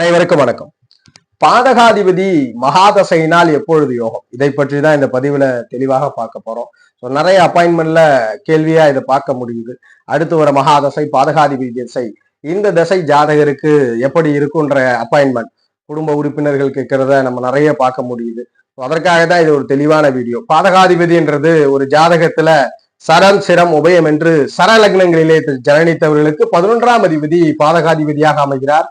அனைவருக்கும் வணக்கம். பாதகாதிபதி மகாதசையினால் எப்பொழுது யோகம்? இதை பற்றி தான் இந்த பதிவுல தெளிவாக பார்க்க போறோம். ஸோ நிறைய அப்பாயின்மெண்ட்ல கேள்வியா இதை பார்க்க முடியுது. அடுத்து வர மகாதசை பாதகாதிபதி திசை இந்த தசை ஜாதகருக்கு எப்படி இருக்குன்ற அப்பாயின்மெண்ட் குடும்ப உறுப்பினர்கள் கேட்கிறத நம்ம நிறைய பார்க்க முடியுது. அதற்காக தான் இது ஒரு தெளிவான வீடியோ. பாதகாதிபதின்றது ஒரு ஜாதகத்துல சரம் சிரம் உபயம் என்று சர லக்னங்களிலே ஜனனித்தவர்களுக்கு பதினொன்றாம் அதிபதி பாதகாதிபதியாக அமைகிறார்.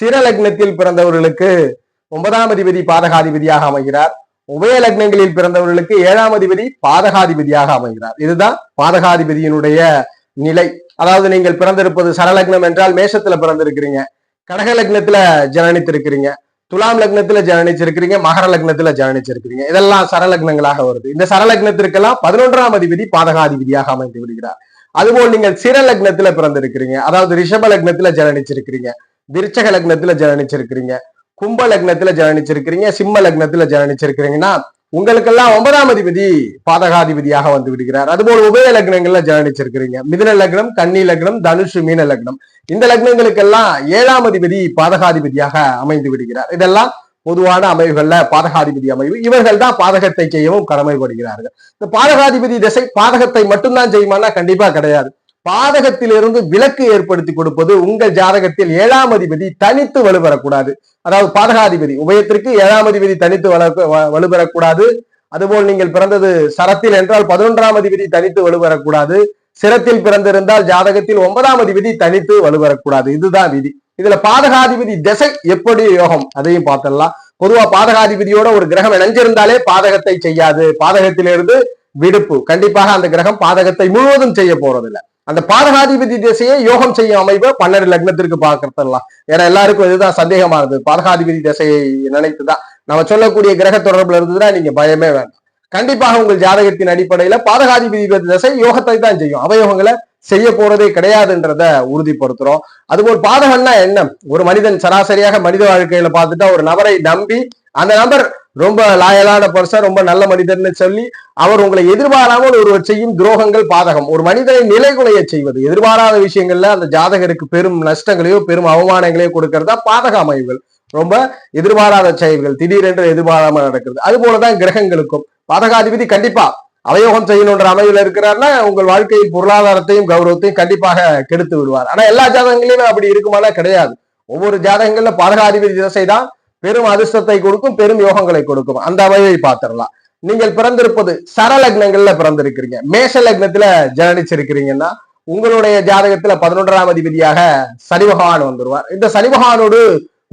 சிரலக்னத்தில் பிறந்தவர்களுக்கு ஒன்பதாம் அதிபதி பாதகாதிபதியாக அமைகிறார். உபய லக்னங்களில் பிறந்தவர்களுக்கு ஏழாம் அதிபதி பாதகாதிபதியாக அமைகிறார். இதுதான் பாதகாதிபதியினுடைய நிலை. அதாவது நீங்கள் பிறந்திருப்பது சரலக்னம் என்றால் மேஷத்துல பிறந்திருக்கிறீங்க. கடக லக்னத்துல ஜனனித்திருக்கிறீங்க. துலாம் லக்னத்துல ஜனனிச்சிருக்கிறீங்க. மகர லக்னத்துல ஜனனிச்சிருக்கிறீங்க. இதெல்லாம் சரலக்னங்களாக வருது. இந்த சரலக்னத்திற்கெல்லாம் பதினொன்றாம் அதிபதி பாதகாதிபதியாக அமைந்து விடுகிறார். அதுபோல் நீங்கள் சிற லக்னத்துல பிறந்திருக்கிறீங்க. அதாவது ரிஷப லக்னத்துல ஜனனிச்சிருக்கிறீங்க. விருச்சக லக்னத்துல ஜனனிச்சிருக்கிறீங்க. கும்ப லக்னத்துல ஜனனிச்சிருக்கிறீங்க. சிம்ம லக்னத்துல ஜனனிச்சிருக்கிறீங்கன்னா உங்களுக்கெல்லாம் ஒன்பதாம் அதிபதி பாதகாதிபதியாக வந்து விடுகிறார். அதுபோல் உபய லக்னங்கள்ல ஜனனிச்சிருக்கிறீங்க. மிதுன லக்னம் கன்னி லக்னம் தனுஷு மீன லக்னம். இந்த லக்னங்களுக்கெல்லாம் ஏழாம் அதிபதி பாதகாதிபதியாக அமைந்து விடுகிறார். இதெல்லாம் பொதுவான அமைவுகள்ல பாதகாதிபதி அமைவு. இவர்கள் தான் பாதகத்தை செய்யவும் கடமைப்படுகிறார்கள். இந்த பாதகாதிபதி திசை பாதகத்தை மட்டும்தான் செய்யுமானா கண்டிப்பா கிடையாது. பாதகத்திலிருந்து விலக்கு ஏற்படுத்தி கொடுப்பது உங்கள் ஜாதகத்தில் ஏழாம் அதிபதி தனித்து வலுவரக்கூடாது அதாவது பாதகாதிபதி உபயத்திற்கு ஏழாம் அதிபதி தனித்து வளர்க்க வ- அதுபோல் நீங்கள் பிறந்தது சரத்தில் என்றால் பதினொன்றாம் அதிபதி தனித்து வலுவரக்கூடாது சிரத்தில் பிறந்திருந்தால் ஜாதகத்தில் ஒன்பதாம் அதிபதி தனித்து வலுவரக்கூடாது இதுதான் விதி. இதுல பாதகாதிபதி திசை எப்படி யோகம்? அதையும் பார்த்துடலாம். பொதுவா பாதகாதிபதியோட ஒரு கிரகம் இணைஞ்சிருந்தாலே பாதகத்தை செய்யாது. பாதகத்திலிருந்து விடுப்பு. கண்டிப்பாக அந்த கிரகம் பாதகத்தை முழுவதும் செய்ய போறதில்லை. அந்த பாதகாதிபதி திசையை யோகம் செய்யும் அமைப்பு பன்னெண்டு லக்னத்திற்கு பார்க்கறதெல்லாம். ஏன்னா எல்லாருக்கும் இதுதான் சந்தேகமானது பாதகாதிபதி திசையை நினைத்துதான். நம்ம சொல்லக்கூடிய கிரக தொடர்புல இருந்ததுன்னா நீங்க பயமே வேண்டாம். கண்டிப்பாக உங்கள் ஜாதகத்தின் அடிப்படையில பாதகாதிபதி திசை யோகத்தை தான் செய்யும். அவயோகங்களை செய்ய போறதே கிடையாதுன்றத உறுதிப்படுத்துறோம். அதுபோல் பாதகம்னா என்ன? ஒரு மனிதன் சராசரியாக மனித வாழ்க்கையில பார்த்துட்டா ஒரு நபரை நம்பி அந்த நபர் ரொம்ப லாயலான பர்சன் ரொம்ப நல்ல மனிதர்னு சொல்லி அவர் உங்களை எதிர்பாராமல் ஒருவர் செய்யும் துரோகங்கள் பாதகம். ஒரு மனிதனை நிலைகுலைய செய்வது. எதிர்பாராத விஷயங்கள்ல அந்த ஜாதகருக்கு பெரும் நஷ்டங்களையோ பெரும் அவமானங்களையோ கொடுக்கறதா பாதக அமைவுகள். ரொம்ப எதிர்பாராத செயல்கள் திடீரென்று எதிர்பாராம நடக்கிறது. அது போலதான் கிரகங்களுக்கும். பாதகாதிபதி கண்டிப்பா அவயோகம் செய்யணுன்ற அமைவில் இருக்கிறார்னா உங்கள் வாழ்க்கையில் பொருளாதாரத்தையும் கௌரவத்தையும் கண்டிப்பாக கெடுத்து விடுவார். ஆனா எல்லா ஜாதகங்களிலும் அப்படி இருக்குமானா கிடையாது. ஒவ்வொரு ஜாதகங்கள்ல பாதகாதிபதி திசை தான் பெரும் அதிர்ஷ்டத்தை கொடுக்கும் பெரும் யோகங்களை கொடுக்கும். அந்த அமைவை பார்த்துடலாம். நீங்கள் பிறந்திருப்பது சரலக்னங்கள்ல பிறந்திருக்கிறீங்க. மேஷ லக்னத்துல ஜனனிச்சிருக்கிறீங்கன்னா உங்களுடைய ஜாதகத்துல பதினொன்றாம் அதிபதியாக சனி பகவான் வந்துருவார். இந்த சனி பகவானோடு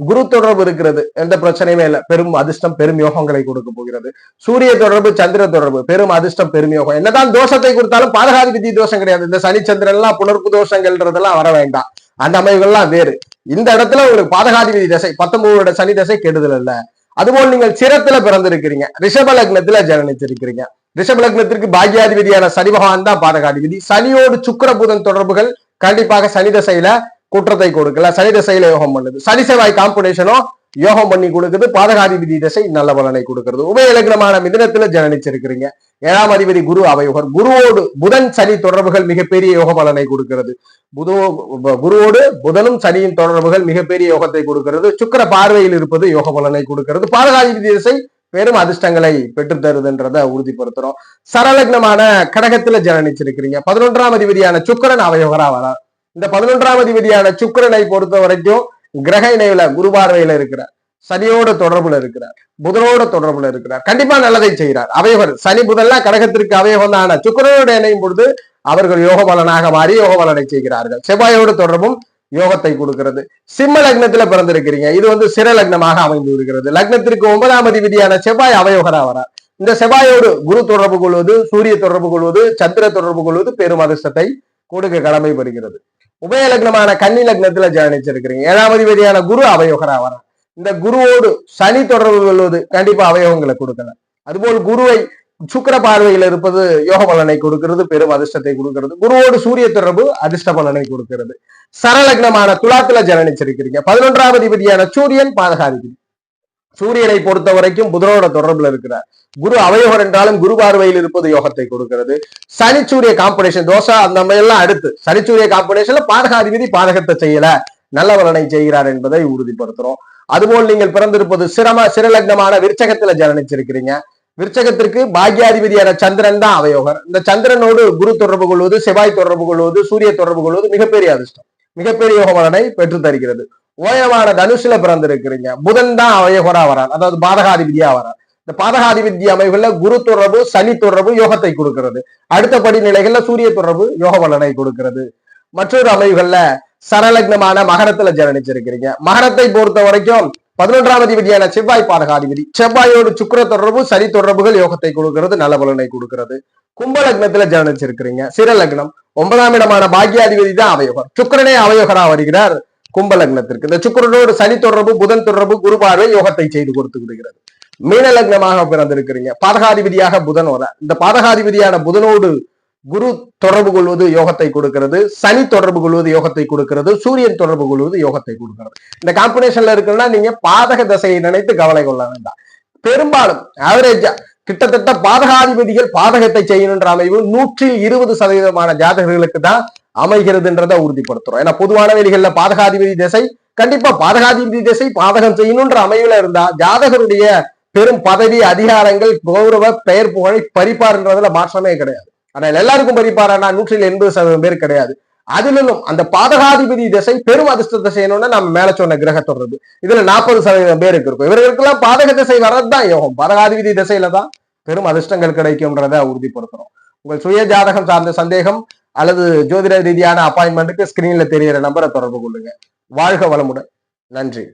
குரு தொடர்பு இருக்கிறது. எந்த பிரச்சனையுமே இல்லை. பெரும் அதிர்ஷ்டம் பெரும் யோகங்களை கொடுக்க போகிறது. சூரிய தொடர்பு சந்திர தொடர்பு பெரும் அதிர்ஷ்டம் பெரும் யோகம். என்னதான் தோஷத்தை கொடுத்தாலும் பாதகாதிபதி தோஷம் கிடையாது. இந்த சனி சந்திரன் எல்லாம் புணர்ப்பு தோஷங்கள்ன்றதெல்லாம் வர வேண்டாம். அந்த அமைவுகள்லாம் வேறு. இந்த இடத்துல உங்களுக்கு பாதகாதிபதி தசை பத்தொன்பதோட சனி தசை கெடுதல் இல்ல. அதுபோல் நீங்கள் சிரத்துல பிறந்திருக்கிறீங்க. ரிஷப லக்னத்துல ஜனனிச்சிருக்கிறீங்க ரிஷப லக்னத்திற்கு பாக்யாதிபதியான சனி பகவான் தான் பாதகாதிபதி. சனியோடு சுக்கிர புதன் தொடர்புகள் கண்டிப்பாக சனி தசையில குற்றத்தை கொடுக்கல. சனி தசையில யோகம் பண்ணுது. சனி செவ்வாய் காம்பினேஷனும் யோகம் பண்ணி கொடுக்குது பாதகாதிபதி தசை நல்ல பலனை கொடுக்கிறது. உபய லக்னமான மிதனத்துல ஜனனிச்சிருக்கிறீங்க. ஏழாம் அதிபதி குரு அவையோகர் குருவோடு புதன் சனி தொடர்புகள் மிகப்பெரிய யோக பலனை கொடுக்கிறது. புதோ குருவோடு புதனும் சனியின் தொடர்புகள் மிகப்பெரிய யோகத்தை கொடுக்கிறது. சுக்கிர பார்வையில் இருப்பது யோக பலனை கொடுக்கிறது. பாதகாதிபதி திசை பெரும் அதிர்ஷ்டங்களை பெற்றுத் தருதுன்றத உறுதிப்படுத்துறோம். சரலக்னமான கடகத்துல ஜனனிச்சிருக்கிறீங்க. பதினொன்றாம் அதிபதியான சுக்கிரன் அவையோகரா வரார். இந்த பதினொன்றாம் அதிபதியான சுக்கரனை பொறுத்த வரைக்கும் கிரக இணைவுல குரு பார்வையில இருக்கிறார். சனியோட தொடர்புல இருக்கிறார். புதனோட தொடர்புல இருக்கிறார். கண்டிப்பா நல்லதை செய்கிறார். அவைவர் சனி புதன்லாம் கடகத்திற்கு அவையவன் தான் சுக்கரனோட இணையும் பொழுது அவர்கள் யோக பலனாக மாறி யோக பலனை செய்கிறார்கள். செவ்வாயோட தொடர்பும் யோகத்தை கொடுக்கிறது. சிம்ம லக்னத்துல பிறந்திருக்கிறீங்க. இது வந்து சிற லக்னமாக அமைந்து இருக்கிறது லக்னத்திற்கு ஒன்பதாம் அதிபதியான செவ்வாய் அவயோகரா வரார். இந்த செவ்வாயோடு குரு தொடர்பு கொள்வது சூரிய தொடர்பு கொள்வது சந்திர தொடர்பு கொள்வது பெரும் அதிர்ஷ்டத்தை கொடுக்க கடமை பெறுகிறது லக்னமான கன்னி லக்னத்துல ஜனிச்சிருக்கிறீங்க. ஏழாம் அதிபதியான குரு அவயோகரா வர. இந்த குருவோடு சனி தொடர்பு கொள்வது கண்டிப்பா அவயோகங்களை கொடுக்கல. அதுபோல் குருவை சுக்கிர பார்வையில் இருப்பது யோக பலனை கொடுக்கிறது பெரும் அதிர்ஷ்டத்தை கொடுக்கிறது. குருவோடு சூரிய தொடர்பு அதிர்ஷ்ட பலனை கொடுக்கிறது. சரலக்னமான துலாத்துல ஜனனிச்சிருக்கிறீங்க பதினொன்றாம் அதிபதியான சூரியன் பாதகாதிபதி. சூரியனை பொறுத்த வரைக்கும் புதனோட தொடர்புல இருக்கிறார். குரு அவயோகர் என்றாலும் குரு பார்வையில் இருப்பது யோகத்தை கொடுக்கிறது. சனி சூரிய காம்படிஷன் தோசை அந்த மாதிரி எல்லாம் அடுத்து. சனிச்சூரிய சூரிய காம்படிஷன்ல பாதகாதிபதி பாதகத்தை செய்யல. நல்ல பலனை செய்கிறார் என்பதை உறுதிப்படுத்துறோம். அதுபோல் நீங்கள் பிறந்திருப்பது சிரம சிறலக்னமான விருச்சகத்துல ஜனனிச்சிருக்கிறீங்க. விருச்சகத்திற்கு பாக்யாதிபதியான சந்திரன் தான் அவயோகர் இந்த சந்திரனோடு குரு தொடர்பு கொள்வது செவ்வாய் தொடர்பு கொள்வது சூரிய தொடர்பு கொள்வது மிகப்பெரிய அதிர்ஷ்டம். மிகப்பெரிய யோக பலனை பெற்று தருகிறது ஓயமான தனுசுல பிறந்திருக்கிறீங்க. புதன் தான் அவயோகரா வரார். அதாவது பாதகாதிபதியா வரார். இந்த பாதகாதிபதி அமைவுல குரு தொடர்பு சனி தொடர்பு யோகத்தை கொடுக்கிறது. அடுத்த நிலைகள்ல சூரிய தொடர்பு யோக பலனை கொடுக்கிறது. மற்றொரு அமைவுகள்ல சரலக்னமான மகரத்துல ஜனனிச்சிருக்கிறீங்க. மகரத்தை பொறுத்த வரைக்கும் பதினொன்றாம் அதிபதியான செவ்வாய் பாதகாதிபதி. செவ்வாயோடு சுக்கர தொடர்பு சனி தொடர்புகள் யோகத்தை கொடுக்கிறது நல்ல பலனை கொடுக்கிறது. கும்ப லக்னத்துல ஜனனிச்சிருக்கிறீங்க. சிற லக்னம் ஒன்பதாம் இடமான பாக்கியாதிபதி தான் அவயோகர். சுக்கிரனே அவயோகரா வருகிறார். கும்பலக்னத்திற்கு. இந்த சுக்கிரனோடு சனி தொடர்பு புதன் தொடர்பு குரு பார்வை யோகத்தை செய்து கொடுத்து விடுகிறது. மீன லக்னமாக பிறந்திருக்கிறீங்க. பாதகாதிபதியாக புதன் வர இந்த பாதகாதிபதியான புதனோடு குரு தொடர்பு கொள்வது யோகத்தை கொடுக்கிறது. சனி தொடர்பு கொள்வது யோகத்தை கொடுக்கிறது. சூரியன் தொடர்பு கொள்வது யோகத்தை கொடுக்கிறது. இந்த காம்பினேஷன்ல இருக்குன்னா நீங்க பாதக தசையை நினைத்து கவலை கொள்ள வேண்டாம். பெரும்பாலும் ஆவரேஜா கிட்டத்தட்ட பாதகாதிபதிகள் பாதகத்தை செய்யணுன்ற அமைவு நூற்றில் இருபது சதவீதமான ஜாதகர்களுக்கு தான் அமைகிறதுன்றத உறுதிப்படுத்துறோம். ஏன்னா பொதுவான வெளிகள்ல பாதகாதிபதி திசை கண்டிப்பா பாதகாதிபதி திசை பாதகம் செய்யணுன்ற அமைவுல இருந்தா ஜாதகருடைய பெரும் பதவி அதிகாரங்கள் கௌரவ பெயர் புகழை பறிப்பாருன்றதுல மாற்றமே கிடையாது. ஆனால் எல்லாருக்கும் பறிப்பாரானா? நூற்றில் எண்பது சதவீதம் பேர் கிடையாது. அதிலும் அந்த பாதகாதிபதி திசை பெரும் அதிர்ஷ்டத்தை செய்யணும்னா நம்ம மேல சொன்ன கிரக தொடர்பு. இதுல நாற்பது சதவீதம் பேருக்கு இருக்கும் இவர்களுக்கெல்லாம் பாதக திசை வர்றதுதான் யோகம். பாதகாதிபதி திசையில தான் பெரும் அதிர்ஷ்டங்கள் கிடைக்கும்ன்றத உறுதிப்படுத்துறோம். உங்கள் சுய ஜாதகம் சார்ந்த சந்தேகம் அல்லது ஜோதிட ரீதியான அப்பாயின்மெண்ட்டுக்கு ஸ்கிரீன்ல தெரியிற நம்பரை தொடர்பு கொள்ளுங்க. வாழ்க வளமுடன். நன்றி.